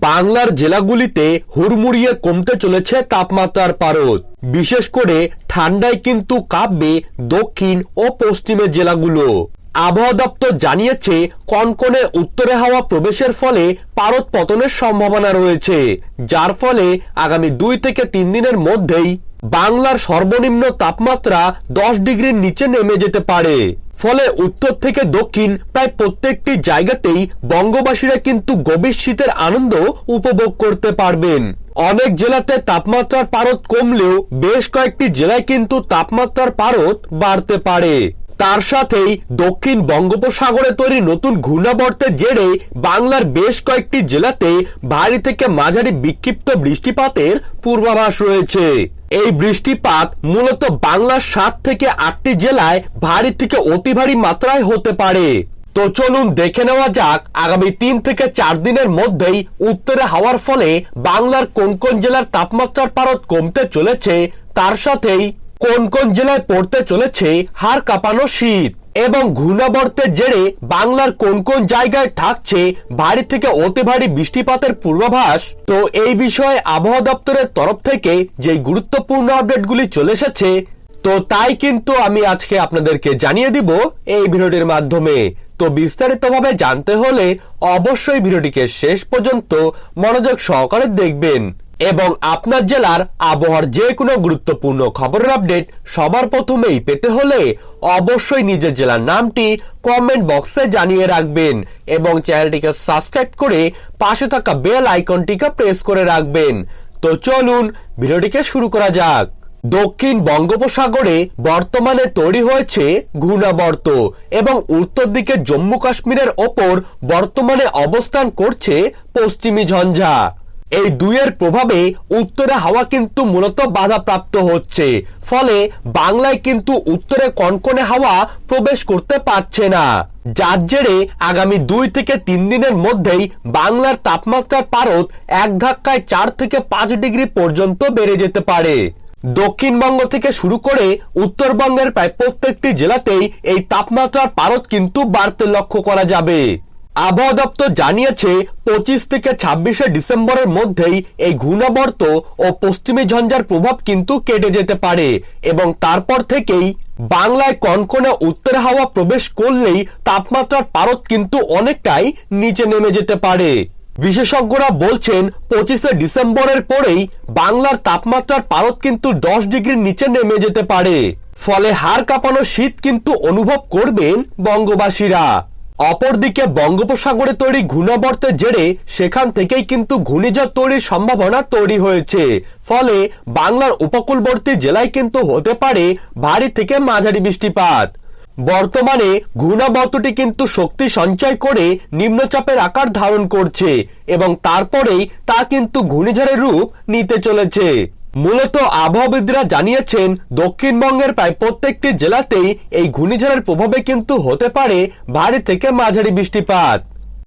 বাংলার জেলাগুলিতে হুড়মুড়িয়ে কমতে চলেছে তাপমাত্রার পারদ। বিশেষ করে ঠান্ডায় কিন্তু কাঁপবে দক্ষিণ ও পশ্চিমের জেলাগুলো। আবহাওয়া দপ্তর জানিয়েছে, কনকনে উত্তরে হাওয়া প্রবেশের ফলে পারদ পতনের সম্ভাবনা রয়েছে, যার ফলে আগামী দুই থেকে তিন দিনের মধ্যেই বাংলার সর্বনিম্ন তাপমাত্রা দশ ডিগ্রির নিচে নেমে যেতে পারে। ফলে উত্তর থেকে দক্ষিণ প্রায় প্রত্যেকটি জায়গাতেই বঙ্গবাসীরা কিন্তু গভীর শীতের আনন্দ উপভোগ করতে পারবেন। অনেক জেলাতে তাপমাত্রার পারদ কমলেও বেশ কয়েকটি জেলায় কিন্তু তাপমাত্রার পারদ বাড়তে পারে। তার সাথেই দক্ষিণ বঙ্গোপসাগরে তৈরি নতুন ঘূর্ণাবর্তের জেরে বাংলার বেশ কয়েকটি জেলাতে ভারী থেকে মাঝারি বিক্ষিপ্ত বৃষ্টিপাতের পূর্বাভাস রয়েছে। এই বৃষ্টিপাত মূলত বাংলার সাত থেকে আটটি জেলায় ভারী থেকে অতি ভারী মাত্রায় হতে পারে। তো চলুন দেখে নেওয়া যাক আগামী তিন থেকে চার দিনের মধ্যেই উত্তরে হাওয়ার ফলে বাংলার কোন কোন জেলার তাপমাত্রার পারদ কমতে চলেছে, তার সাথেই কোন কোন জেলায় পড়তে চলেছে হাড় কাঁপানো শীত এবং ঘূর্ণাবর্তের জেরে বাংলার কোন কোন জায়গায় থাকছে ভারী থেকে অতি ভারী বৃষ্টিপাতের পূর্বাভাস? তো এই বিষয়ে আবহাওয়া দপ্তরের তরফ থেকে যে গুরুত্বপূর্ণ আপডেটগুলি চলে এসেছে, তো তাই কিন্তু আমি আজকে আপনাদেরকে জানিয়ে দিব এই ভিডিওটির মাধ্যমে। তো বিস্তারিতভাবে জানতে হলে অবশ্যই ভিডিওটিকে শেষ পর্যন্ত মনোযোগ সহকারে দেখবেন। এবং আপনার জেলার আবহাওয়ার যে কোনো গুরুত্বপূর্ণ খবরের আপডেট সবার প্রথমেই পেতে হলে অবশ্যই নিজের জেলার নামটি কমেন্ট বক্সে জানিয়ে রাখবেন এবং চ্যানেলটিকে সাবস্ক্রাইব করে পাশে থাকা বেল আইকনটিকে প্রেস করে রাখবেন। তো চলুন ভিডিওটিকে শুরু করা যাক। দক্ষিণ বঙ্গোপসাগরে বর্তমানে তৈরি হয়েছে ঘূর্ণাবর্ত এবং উত্তর দিকে জম্মু কাশ্মীরের ওপর বর্তমানে অবস্থান করছে পশ্চিমী ঝঞ্ঝা। এই দুইয়ের প্রভাবে উত্তরে হাওয়া কিন্তু মূলত বাধাপ্রাপ্ত হচ্ছে। ফলে বাংলায় কিন্তু উত্তরে কনকনে হাওয়া প্রবেশ করতে পারছে না। যার জেরে আগামী দুই থেকে তিন দিনের মধ্যেই বাংলার তাপমাত্রার পারদ এক ধাক্কায় চার থেকে পাঁচ ডিগ্রি পর্যন্ত বেড়ে যেতে পারে। দক্ষিণবঙ্গ থেকে শুরু করে উত্তরবঙ্গের প্রায় প্রত্যেকটি জেলাতেই এই তাপমাত্রার পারদ কিন্তু বাড়তে লক্ষ্য করা যাবে। আবহাওয়া দপ্তর জানিয়েছে, পঁচিশ থেকে ছাব্বিশে ডিসেম্বরের মধ্যেই এই ঘূর্ণাবর্ত ও পশ্চিমী ঝঞ্ঝার প্রভাব কিন্তু কেটে যেতে পারে এবং তারপর থেকেই বাংলায় কনকনে উত্তর হাওয়া প্রবেশ করলেই তাপমাত্রার পারদ কিন্তু অনেকটাই নিচে নেমে যেতে পারে। বিশেষজ্ঞরা বলছেন, পঁচিশে ডিসেম্বরের পরেই বাংলার তাপমাত্রার পারদ কিন্তু দশ ডিগ্রির নিচে নেমে যেতে পারে। ফলে হাড় কাঁপানো শীত কিন্তু অনুভব করবেন বঙ্গবাসীরা। অপরদিকে বঙ্গোপসাগরে তৈরি ঘূর্ণাবর্তের জেরে সেখান থেকেই কিন্তু ঘূর্ণিঝড় তৈরির সম্ভাবনা তৈরি হয়েছে। ফলে বাংলার উপকূলবর্তী জেলায় কিন্তু হতে পারে ভারী থেকে মাঝারি বৃষ্টিপাত। বর্তমানে ঘূর্ণাবর্তটি কিন্তু শক্তি সঞ্চয় করে নিম্নচাপের আকার ধারণ করছে এবং তারপরেই তা কিন্তু ঘূর্ণিঝড়ের রূপ নিতে চলেছে। মূলত আবহাওয়াবিদরা জানিয়েছেন, দক্ষিণবঙ্গের প্রায় প্রত্যেকটি জেলাতেই এই ঘূর্ণিঝড়ের প্রভাবে কিন্তু হতে পারে ভারী থেকে মাঝারি বৃষ্টিপাত।